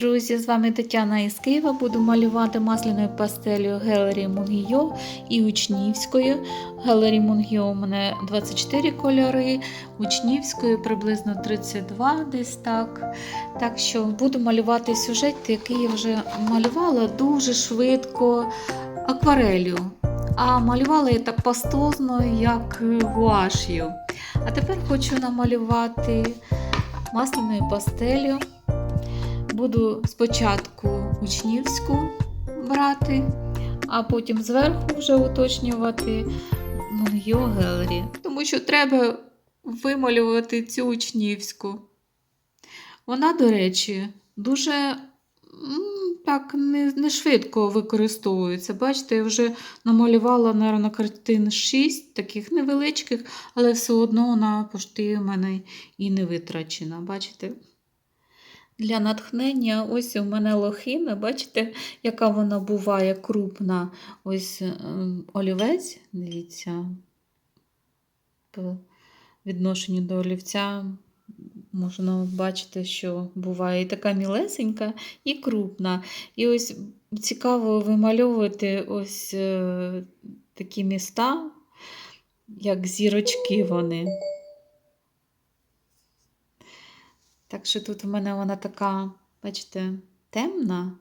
Друзі, з вами Тетяна із Києва. Буду малювати масляною пастелью Гелері Мунгіо і учнівською. Гелері Мунгіо у мене 24 кольори, учнівською приблизно 32 десь так. Так що буду малювати сюжет, який я вже малювала дуже швидко акварелью. А малювала я так пастозно, як гуаш'ю. А тепер хочу намалювати масляною пастелью. Буду спочатку учнівську брати, а потім зверху вже уточнювати Монгіо Гелері. Тому що треба вималювати цю учнівську. Вона, до речі, дуже так не, не швидко використовується. Бачите, я вже намалювала, мабуть, картин 6, таких невеличких, але все одно вона пошти в мене і не витрачена. Бачите? Для натхнення, ось у мене лохина, бачите, яка вона буває крупна. Ось ем, олівець, дивіться, по відношенню до олівця можна бачити, що буває і така мілесенька, і крупна. І ось цікаво вимальовувати ось е, такі міста, як зірочки вони. Так що тут у мене вона така, бачите, темна.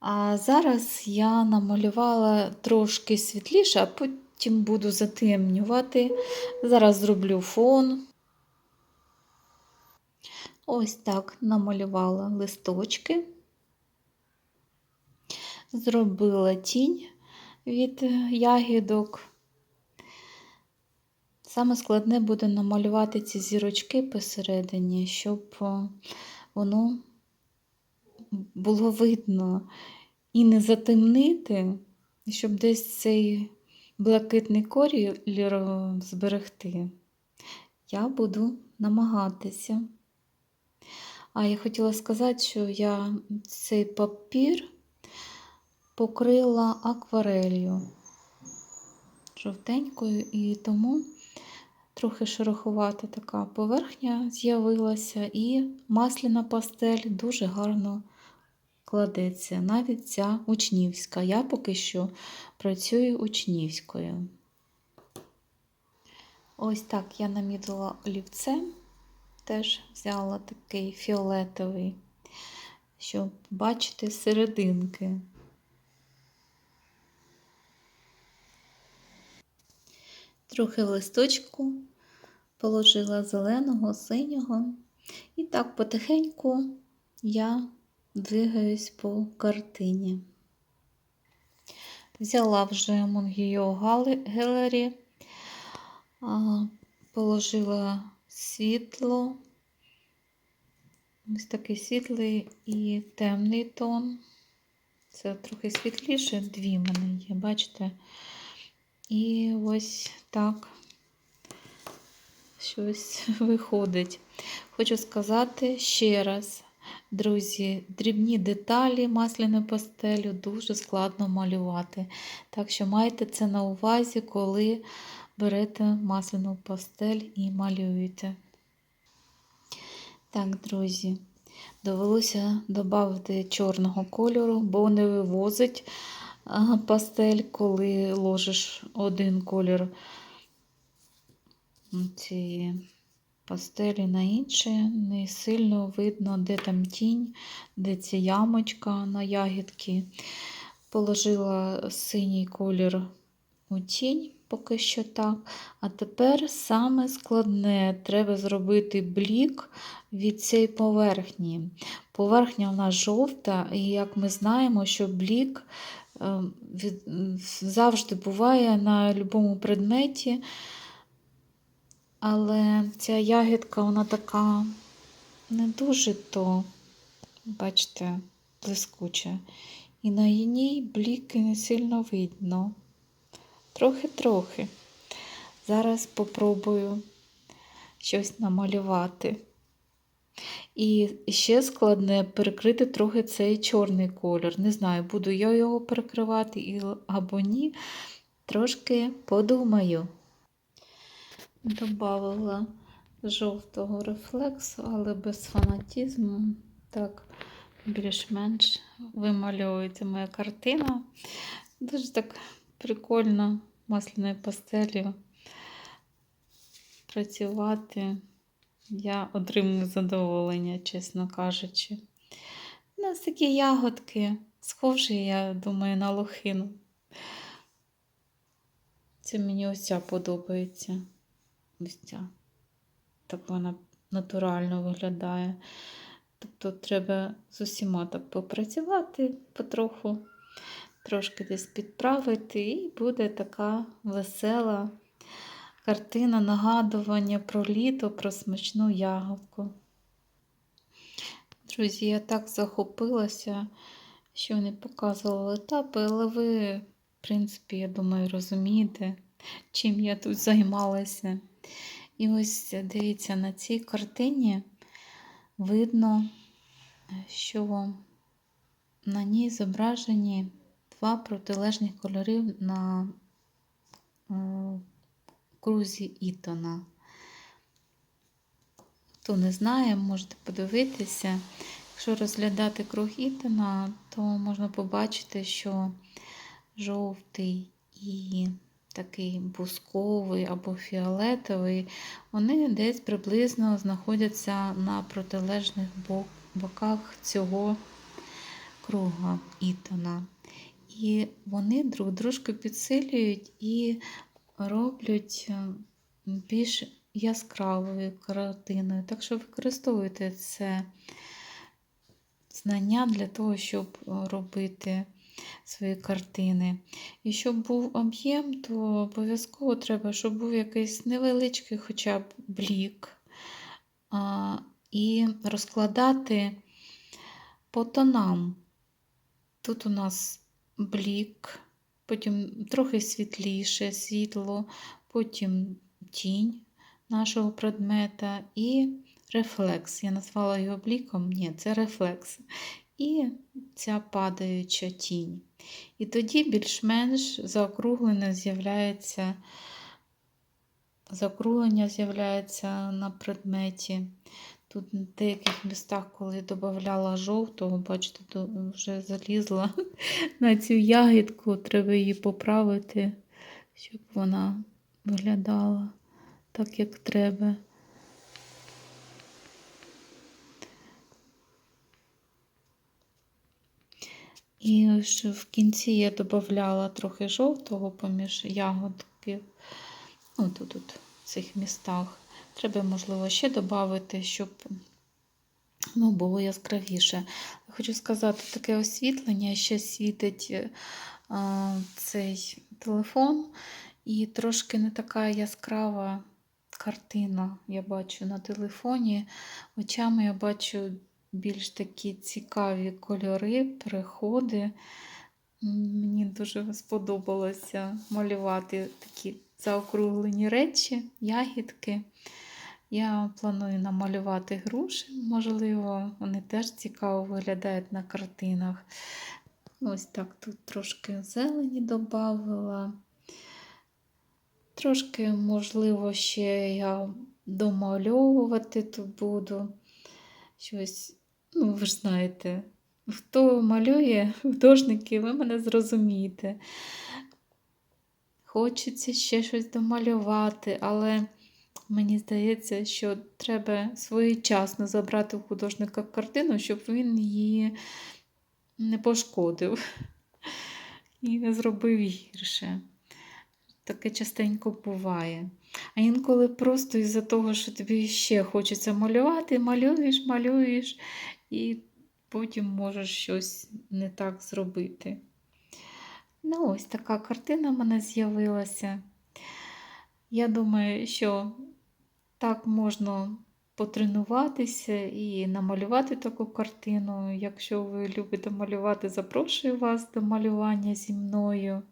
А зараз я намалювала трошки світліше, а потім буду затемнювати. Зараз зроблю фон. Ось так намалювала листочки. Зробила тінь від ягідок. Саме складне буде намалювати ці зірочки посередині, щоб воно було видно і не затемнити, і щоб десь цей блакитний колір зберегти. Я буду намагатися. А я хотіла сказати, що я цей папір покрила акварелью жовтенькою, і тому трохи шероховата така поверхня з'явилася, і масляна пастель дуже гарно кладеться. Навіть ця учнівська. Я поки що працюю учнівською. Ось так я намітила олівцем, теж взяла такий фіолетовий, щоб бачити серединки. Трохи листочку положила зеленого, синього. І так потихеньку я двигаюсь по картині. Взяла вже Монгіо Гелері, положила світло, ось такий світлий і темний тон. Це трохи світліше, дві в мене є, бачите? І ось так щось виходить. Хочу сказати ще раз, друзі, дрібні деталі масляної пастелю дуже складно малювати. Так що майте це на увазі, коли берете масляну пастель і малюєте. Так, друзі, довелося додати чорного кольору, бо не вивозить пастель, коли ложиш один колір цієї пастелі на інший, не сильно видно, де там тінь, де ця ямочка на ягідки. Положила синій колір у тінь, поки що так. А тепер саме складне треба зробити блік від цієї поверхні. Поверхня в нас жовта, і як ми знаємо, що блік завжди буває на будь-якому предметі, але ця ягідка, вона така не дуже то, бачите, блискуча. І на ній бліки не сильно видно. Трохи-трохи. Зараз попробую щось намалювати. І ще складне перекрити трохи цей чорний колір. Не знаю, буду я його перекривати або ні. Трошки подумаю. Добавила жовтого рефлексу, але без фанатізму. Так, більш-менш вимальовується моя картина. Дуже так прикольно масляною пастелью працювати. Я отримую задоволення, чесно кажучи. У нас такі ягодки, схожі, я думаю, на лохину. Це мені ось подобається. Ось ця. Так вона натурально виглядає. Тобто треба з усіма так попрацювати потроху, трошки десь підправити, і буде така весела картина нагадування про літо, про смачну ягодку. Друзі, я так захопилася, що не показувала етапи, але ви, в принципі, я думаю, розумієте, чим я тут займалася. І ось дивіться, на цій картині видно, що на ній зображені два протилежні кольори на е, крузі Ітона. Хто не знає, можете подивитися. Якщо розглядати круг Ітона, то можна побачити, що жовтий і такий бусковий або фіолетовий, вони десь приблизно знаходяться на протилежних боках цього круга Ітона. І вони друг дружку підсилюють і роблять більш яскравою картиною. Так що використовуйте це знання для того, щоб робити свої картини. І щоб був об'єм, то обов'язково треба, щоб був якийсь невеличкий хоча б блік. А, І розкладати по тонам. Тут у нас блік, потім трохи світліше світло, потім тінь нашого предмета і рефлекс. Я назвала його бліком, ні, це рефлекс. І ця падаюча тінь. І тоді більш-менш заокруглення з'являється заокруглення з'являється на предметі. Тут в деяких містах, коли додавала жовтого, бачите, вже залізла на цю ягідку, треба її поправити, щоб вона виглядала так, як треба. І ось в кінці я додавала трохи жовтого поміж ягодків. Ну, тут, тут в цих містах. Треба, можливо, ще додати, щоб ну, було яскравіше. Хочу сказати, таке освітлення ще світить а, цей телефон, і трошки не така яскрава картина я бачу на телефоні. Очами я бачу більш такі цікаві кольори, переходи. Мені дуже сподобалося малювати такі заокруглені речі, ягідки. Я планую намалювати груші, можливо, вони теж цікаво виглядають на картинах. Ось так тут трошки зелені додавала. Трошки, можливо, ще я домальовувати тут буду. Щось, ну, ви ж знаєте, хто малює художники, ви мене зрозумієте. Хочеться ще щось домалювати, але мені здається, що треба своєчасно забрати у художника картину, щоб він її не пошкодив і не зробив гірше. Таке частенько буває. А інколи просто із-за того, що тобі ще хочеться малювати, малюєш, малюєш, і потім можеш щось не так зробити. Ну, ось така картина в мене з'явилася. Я думаю, що так можна потренуватися і намалювати таку картину. Якщо ви любите малювати, запрошую вас до малювання зі мною.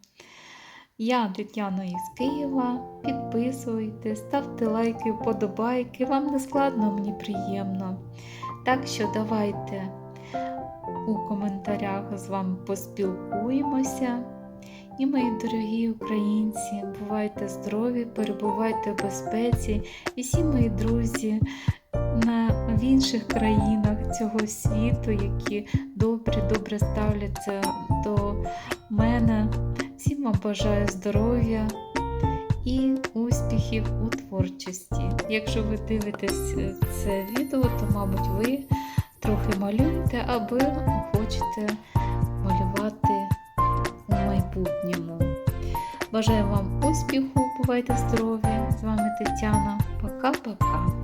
Я Тетяна із Києва. Підписуйтесь, ставте лайки, вподобайки. Вам не складно, мені приємно. Так що давайте у коментарях з вами поспілкуємося. І, мої дорогі українці, бувайте здорові, перебувайте в безпеці. І всі мої друзі на в інших країнах цього світу, які добрі, добре ставляться до мене. Всім вам бажаю здоров'я і успіхів у творчості. Якщо ви дивитесь е, це відео, то, мабуть, ви трохи малюєте, або хочете малювати у майбутньому. Бажаю вам успіху, бувайте здорові! З вами Тетяна. Пока-пока!